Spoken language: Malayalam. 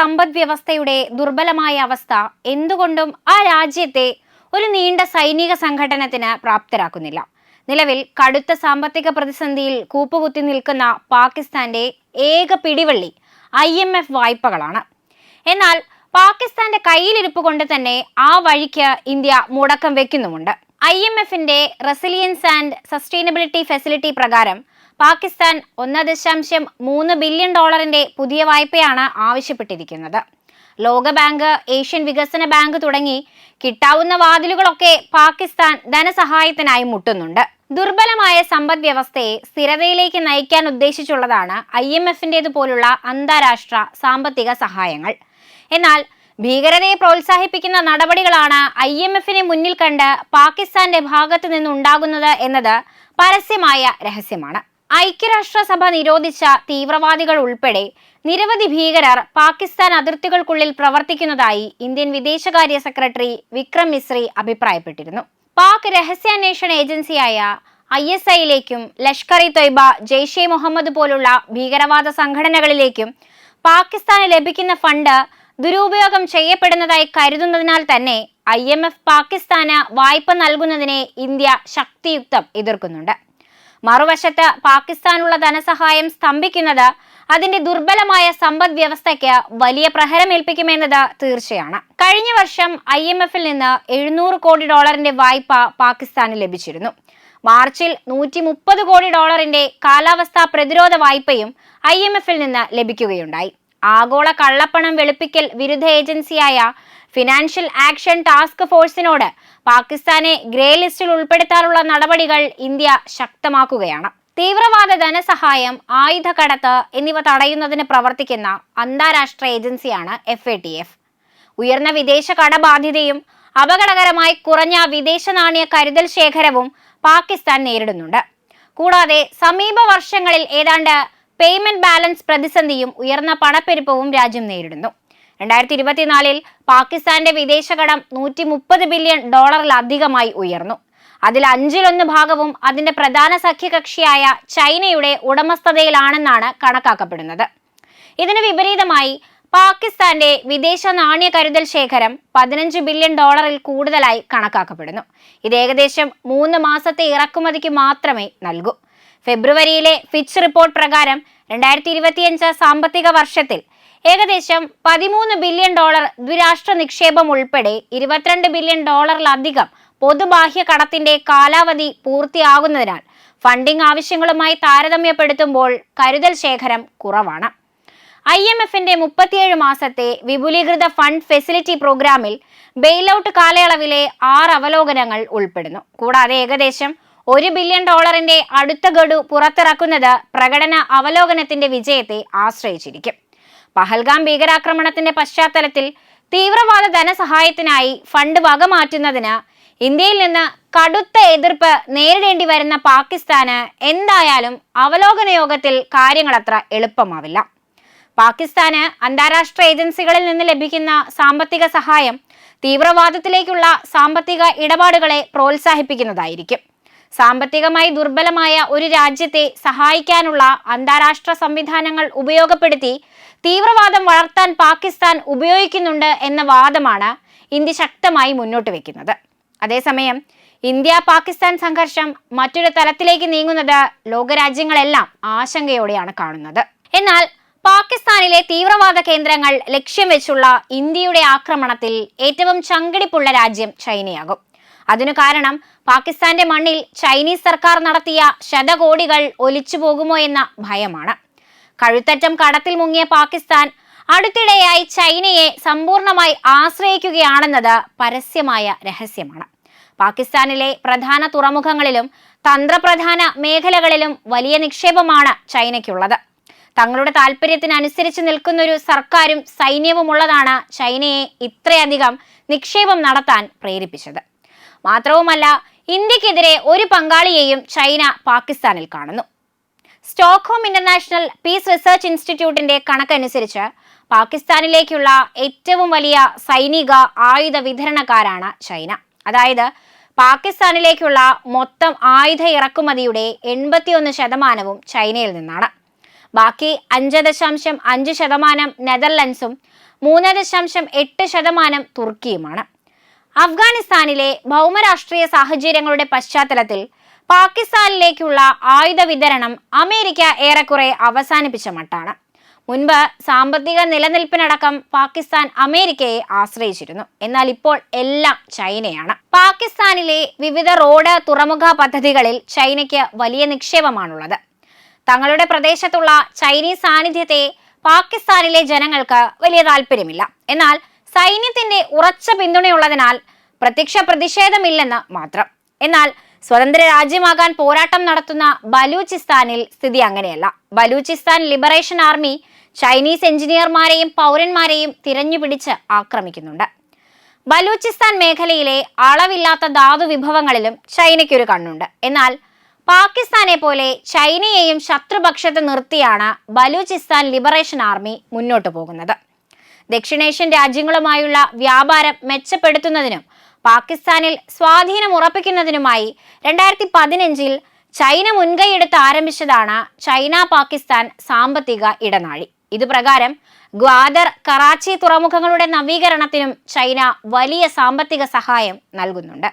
സമ്പദ് വ്യവസ്ഥയുടെ ദുർബലമായ അവസ്ഥ എന്തുകൊണ്ടും ആ രാജ്യത്തെ ഒരു നീണ്ട സൈനിക സംഘടനത്തിന് പ്രാപ്തരാക്കുന്നില്ല. നിലവിൽ കടുത്ത സാമ്പത്തിക പ്രതിസന്ധിയിൽ കൂപ്പുകുത്തി നിൽക്കുന്ന പാകിസ്ഥാന്റെ ഏക പിടിവള്ളി ഐ എം എഫ് വായ്പകളാണ്. എന്നാൽ പാകിസ്ഥാന്റെ കയ്യിലിരിപ്പ് കൊണ്ട് തന്നെ ആ വഴിക്ക് ഇന്ത്യ മുടക്കം വെക്കുന്നുമുണ്ട്. ഐ എം എഫിന്റെ റെസിലിയൻസ് ആൻഡ് സസ്റ്റൈനബിലിറ്റി ഫെസിലിറ്റി പ്രകാരം പാകിസ്ഥാൻ ഒന്ന് ദശാംശം മൂന്ന് ബില്യൺ ഡോളറിന്റെ പുതിയ വായ്പയാണ് ആവശ്യപ്പെട്ടിരിക്കുന്നത്. ലോകബാങ്ക് ഏഷ്യൻ വികസന ബാങ്ക് തുടങ്ങി കിട്ടാവുന്ന വാതിലുകളൊക്കെ പാകിസ്ഥാൻ ധനസഹായത്തിനായി മുട്ടുന്നുണ്ട്. ദുർബലമായ സമ്പദ് വ്യവസ്ഥയെ സ്ഥിരതയിലേക്ക് നയിക്കാൻ ഉദ്ദേശിച്ചുള്ളതാണ് ഐ എം എഫിന്റെതുപോലുള്ള അന്താരാഷ്ട്ര സാമ്പത്തിക സഹായങ്ങൾ. എന്നാൽ ഭീകരതയെ പ്രോത്സാഹിപ്പിക്കുന്ന നടപടികളാണ് ഐ എം എഫിനെ മുന്നിൽ കണ്ട് പാകിസ്ഥാന്റെ ഭാഗത്തു നിന്നുണ്ടാകുന്നത് എന്നത് പരസ്യമായ രഹസ്യമാണ്. ഐക്യരാഷ്ട്രസഭ നിരോധിച്ച തീവ്രവാദികൾ ഉൾപ്പെടെ നിരവധി ഭീകരർ പാകിസ്ഥാൻ അതിർത്തികൾക്കുള്ളിൽ പ്രവർത്തിക്കുന്നതായി ഇന്ത്യൻ വിദേശകാര്യ സെക്രട്ടറി വിക്രം മിശ്രി അഭിപ്രായപ്പെട്ടിരുന്നു. പാക് രഹസ്യാന്വേഷണ ഏജൻസിയായ ഐ എസ് ഐയിലേക്കും ലഷ്കർ ഇ തൊയ്ബ ജെയ്ഷെ മുഹമ്മദ് പോലുള്ള ഭീകരവാദ സംഘടനകളിലേക്കും പാകിസ്ഥാന് ലഭിക്കുന്ന ഫണ്ട് ദുരുപയോഗം ചെയ്യപ്പെടുന്നതായി കരുതുന്നതിനാൽ തന്നെ ഐ എം എഫ് പാകിസ്ഥാന് വായ്പ നൽകുന്നതിനെ ഇന്ത്യ ശക്തിയുക്തം എതിർക്കുന്നുണ്ട്. മറുവശത്ത് പാകിസ്ഥാനുള്ള ധനസഹായം സ്തംഭിക്കുന്നത് അതിന്റെ ദുർബലമായ സമ്പദ് വ്യവസ്ഥയ്ക്ക് വലിയ പ്രഹരമേൽപ്പിക്കുമെന്നത് തീർച്ചയാണ്. കഴിഞ്ഞ വർഷം ഐ എം എഫിൽ നിന്ന് എഴുന്നൂറ് കോടി ഡോളറിന്റെ വായ്പ പാകിസ്ഥാന് ലഭിച്ചിരുന്നു. മാർച്ചിൽ നൂറ്റി മുപ്പത് കോടി ഡോളറിന്റെ കാലാവസ്ഥാ പ്രതിരോധ വായ്പയും ഐ എം എഫിൽ നിന്ന് ലഭിക്കുകയുണ്ടായി. ആഗോള കള്ളപ്പണം വെളുപ്പിക്കൽ വിരുദ്ധ ഏജൻസിയായ ഫിനാൻഷ്യൽ ആക്ഷൻ ടാസ്ക് ഫോഴ്സിനോട് പാകിസ്ഥാനെ ഗ്രേ ലിസ്റ്റിൽ ഉൾപ്പെടുത്താനുള്ള നടപടികൾ ഇന്ത്യ ശക്തമാക്കുകയാണ്. തീവ്രവാദ ധനസഹായം ആയുധ കടത്ത് എന്നിവ തടയുന്നതിന് പ്രവർത്തിക്കുന്ന അന്താരാഷ്ട്ര ഏജൻസിയാണ് എഫ് എ ടി എഫ്. ഉയർന്ന വിദേശ കടബാധ്യതയും അപകടകരമായി കുറഞ്ഞ വിദേശ നാണ്യ കരുതൽ ശേഖരവും പാകിസ്ഥാൻ നേരിടുന്നുണ്ട്. കൂടാതെ സമീപ വർഷങ്ങളിൽ ഏതാണ്ട് പേയ്മെന്റ് ബാലൻസ് പ്രതിസന്ധിയും ഉയർന്ന പണപ്പെരുപ്പവും രാജ്യം നേരിടുന്നു. രണ്ടായിരത്തി ഇരുപത്തിനാലിൽ പാകിസ്ഥാന്റെ വിദേശകടം നൂറ്റി മുപ്പത് ബില്യൺ ഡോളറിലധികമായി ഉയർന്നു. അതിൽ അഞ്ചിലൊന്ന് ഭാഗവും അതിന്റെ പ്രധാന സഖ്യകക്ഷിയായ ചൈനയുടെ ഉടമസ്ഥതയിലാണെന്നാണ് കണക്കാക്കപ്പെടുന്നത്. ഇതിന് വിപരീതമായി പാകിസ്ഥാന്റെ വിദേശ നാണ്യ കരുതൽ ശേഖരം പതിനഞ്ച് ബില്യൺ ഡോളറിൽ കൂടുതലായി കണക്കാക്കപ്പെടുന്നു. ഇത് ഏകദേശം മൂന്ന് മാസത്തെ ഇറക്കുമതിക്ക് മാത്രമേ നൽകൂ. ഫെബ്രുവരിയിലെ ഫിച്ച് റിപ്പോർട്ട് പ്രകാരം രണ്ടായിരത്തി ഇരുപത്തിയഞ്ച് സാമ്പത്തിക വർഷത്തിൽ ഏകദേശം പതിമൂന്ന് ബില്യൺ ഡോളർ ദ്വിരാഷ്ട്ര നിക്ഷേപം ഉൾപ്പെടെ ഇരുപത്തിരണ്ട് ബില്യൺ ഡോളറിലധികം പൊതുബാഹ്യ കടത്തിന്റെ കാലാവധി പൂർത്തിയാകുന്നതിനാൽ ഫണ്ടിംഗ് ആവശ്യങ്ങളുമായി താരതമ്യപ്പെടുത്തുമ്പോൾ കരുതൽ ശേഖരം കുറവാണ്. ഐ എം എഫിന്റെ മുപ്പത്തിയേഴ് മാസത്തെ വിപുലീകൃത ഫണ്ട് ഫെസിലിറ്റി പ്രോഗ്രാമിൽ ബെയിലൌട്ട് കാലയളവിലെ ആറ് അവലോകനങ്ങൾ ഉൾപ്പെടുന്നു. കൂടാതെ ഏകദേശം ഒരു ബില്യൺ ഡോളറിന്റെ അടുത്ത ഗഡു പുറത്തിറക്കുന്നത് പ്രകടന അവലോകനത്തിന്റെ വിജയത്തെ ആശ്രയിച്ചിരിക്കും. പഹൽഗാം ഭീകരാക്രമണത്തിന്റെ പശ്ചാത്തലത്തിൽ തീവ്രവാദ ധനസഹായത്തിനായി ഫണ്ട് വകമാറ്റുന്നതിന് ഇന്ത്യയിൽ നിന്ന് കടുത്ത എതിർപ്പ് നേരിടേണ്ടി വരുന്ന പാകിസ്ഥാന് എന്തായാലും അവലോകന യോഗത്തിൽ കാര്യങ്ങളത്ര എളുപ്പമാവില്ല. പാകിസ്ഥാന് അന്താരാഷ്ട്ര ഏജൻസികളിൽ നിന്ന് ലഭിക്കുന്ന സാമ്പത്തിക സഹായം തീവ്രവാദത്തിലേക്കുള്ള സാമ്പത്തിക ഇടപാടുകളെ പ്രോത്സാഹിപ്പിക്കുന്നതായിരിക്കും. സാമ്പത്തികമായി ദുർബലമായ ഒരു രാജ്യത്തെ സഹായിക്കാനുള്ള അന്താരാഷ്ട്ര സംവിധാനങ്ങൾ ഉപയോഗപ്പെടുത്തി തീവ്രവാദം വളർത്താൻ പാകിസ്ഥാൻ ഉപയോഗിക്കുന്നുണ്ട് എന്ന വാദമാണ് ഇന്ത്യ ശക്തമായി മുന്നോട്ട് വെക്കുന്നത്. അതേസമയം ഇന്ത്യ പാകിസ്ഥാൻ സംഘർഷം മറ്റൊരു തലത്തിലേക്ക് നീങ്ങുന്നത് ലോകരാജ്യങ്ങളെല്ലാം ആശങ്കയോടെയാണ് കാണുന്നത്. എന്നാൽ പാകിസ്ഥാനിലെ തീവ്രവാദ കേന്ദ്രങ്ങൾ ലക്ഷ്യം വെച്ചുള്ള ഇന്ത്യയുടെ ആക്രമണത്തിൽ ഏറ്റവും ചങ്കടിപ്പുള്ള രാജ്യം ചൈനയാകും. അതിനു കാരണം പാകിസ്ഥാന്റെ മണ്ണിൽ ചൈനീസ് സർക്കാർ നടത്തിയ ശതകോടികൾ ഒലിച്ചു പോകുമോ എന്ന ഭയമാണ്. കഴുത്തറ്റം കടത്തിൽ മുങ്ങിയ പാകിസ്ഥാൻ അടുത്തിടെയായി ചൈനയെ സമ്പൂർണമായി ആശ്രയിക്കുകയാണെന്നത് പരസ്യമായ രഹസ്യമാണ്. പാകിസ്ഥാനിലെ പ്രധാന തുറമുഖങ്ങളിലും തന്ത്രപ്രധാന മേഖലകളിലും വലിയ നിക്ഷേപമാണ് ചൈനയ്ക്കുള്ളത്. തങ്ങളുടെ താല്പര്യത്തിനനുസരിച്ച് നിൽക്കുന്നൊരു സർക്കാരും സൈന്യവുമുള്ളതാണ് ചൈനയെ ഇത്രയധികം നിക്ഷേപം നടത്താൻ പ്രേരിപ്പിച്ചത്. മാത്രവുമല്ല ഇന്ത്യക്കെതിരെ ഒരു പങ്കാളിയെയും ചൈന പാകിസ്ഥാനിൽ കാണുന്നു. സ്റ്റോക്ക്ഹോം ഇന്റർനാഷണൽ പീസ് റിസർച്ച് ഇൻസ്റ്റിറ്റ്യൂട്ടിന്റെ കണക്കനുസരിച്ച് പാകിസ്ഥാനിലേക്കുള്ള ഏറ്റവും വലിയ സൈനിക ആയുധ വിതരണക്കാരാണ് ചൈന. അതായത് പാകിസ്ഥാനിലേക്കുള്ള മൊത്തം ആയുധ ഇറക്കുമതിയുടെ എൺപത്തിയൊന്ന് ശതമാനവും ചൈനയിൽ നിന്നാണ്. ബാക്കി അഞ്ച് ദശാംശം അഞ്ച് ശതമാനം നെതർലൻഡ്സും മൂന്ന് ദശാംശം എട്ട് ശതമാനം തുർക്കിയുമാണ്. അഫ്ഗാനിസ്ഥാനിലെ ഭൗമരാഷ്ട്രീയ സാഹചര്യങ്ങളുടെ പശ്ചാത്തലത്തിൽ പാകിസ്ഥാനിലേക്കുള്ള ആയുധ വിതരണം അമേരിക്ക ഏറെക്കുറെ അവസാനിപ്പിച്ച മട്ടാണ്. മുൻപ് സാമ്പത്തിക നിലനിൽപ്പിനടക്കം പാകിസ്ഥാൻ അമേരിക്കയെ ആശ്രയിച്ചിരുന്നു. എന്നാൽ ഇപ്പോൾ എല്ലാം ചൈനയാണ്. പാകിസ്ഥാനിലെ വിവിധ റോഡ് തുറമുഖ പദ്ധതികളിൽ ചൈനയ്ക്ക് വലിയ നിക്ഷേപമാണുള്ളത്. തങ്ങളുടെ പ്രദേശത്തുള്ള ചൈനീസ് സാന്നിധ്യത്തെ പാകിസ്ഥാനിലെ ജനങ്ങൾക്ക് വലിയ താല്പര്യമില്ല എന്നാൽ സൈന്യത്തിന്റെ ഉറച്ച പിന്തുണയുള്ളതിനാൽ പ്രത്യക്ഷ പ്രതിഷേധമില്ലെന്ന് മാത്രം. എന്നാൽ സ്വതന്ത്ര രാജ്യമാകാൻ പോരാട്ടം നടത്തുന്ന ബലൂചിസ്ഥാനിൽ സ്ഥിതി അങ്ങനെയല്ല. ബലൂചിസ്ഥാൻ ലിബറേഷൻ ആർമി ചൈനീസ് എഞ്ചിനീയർമാരെയും പൗരന്മാരെയും തിരഞ്ഞുപിടിച്ച് ആക്രമിക്കുന്നുണ്ട്. ബലൂചിസ്ഥാൻ മേഖലയിലെ അളവില്ലാത്ത ധാതു വിഭവങ്ങളിലും ചൈനയ്ക്കൊരു കണ്ണുണ്ട്. എന്നാൽ പാകിസ്ഥാനെ പോലെ ചൈനയെയും ശത്രുപക്ഷത്ത് നിർത്തിയാണ് ബലൂചിസ്ഥാൻ ലിബറേഷൻ ആർമി മുന്നോട്ടു പോകുന്നത്. ദക്ഷിണേഷ്യൻ രാജ്യങ്ങളുമായുള്ള വ്യാപാരം മെച്ചപ്പെടുത്തുന്നതിനും പാകിസ്ഥാനിൽ സ്വാധീനം ഉറപ്പിക്കുന്നതിനുമായി രണ്ടായിരത്തി പതിനഞ്ചിൽ ചൈന മുൻകൈയെടുത്ത് ആരംഭിച്ചതാണ് ചൈന പാകിസ്ഥാൻ സാമ്പത്തിക ഇടനാഴി. ഇത് പ്രകാരം ഗ്വാദർ കറാച്ചി തുറമുഖങ്ങളുടെ നവീകരണത്തിനും ചൈന വലിയ സാമ്പത്തിക സഹായം നൽകുന്നുണ്ട്.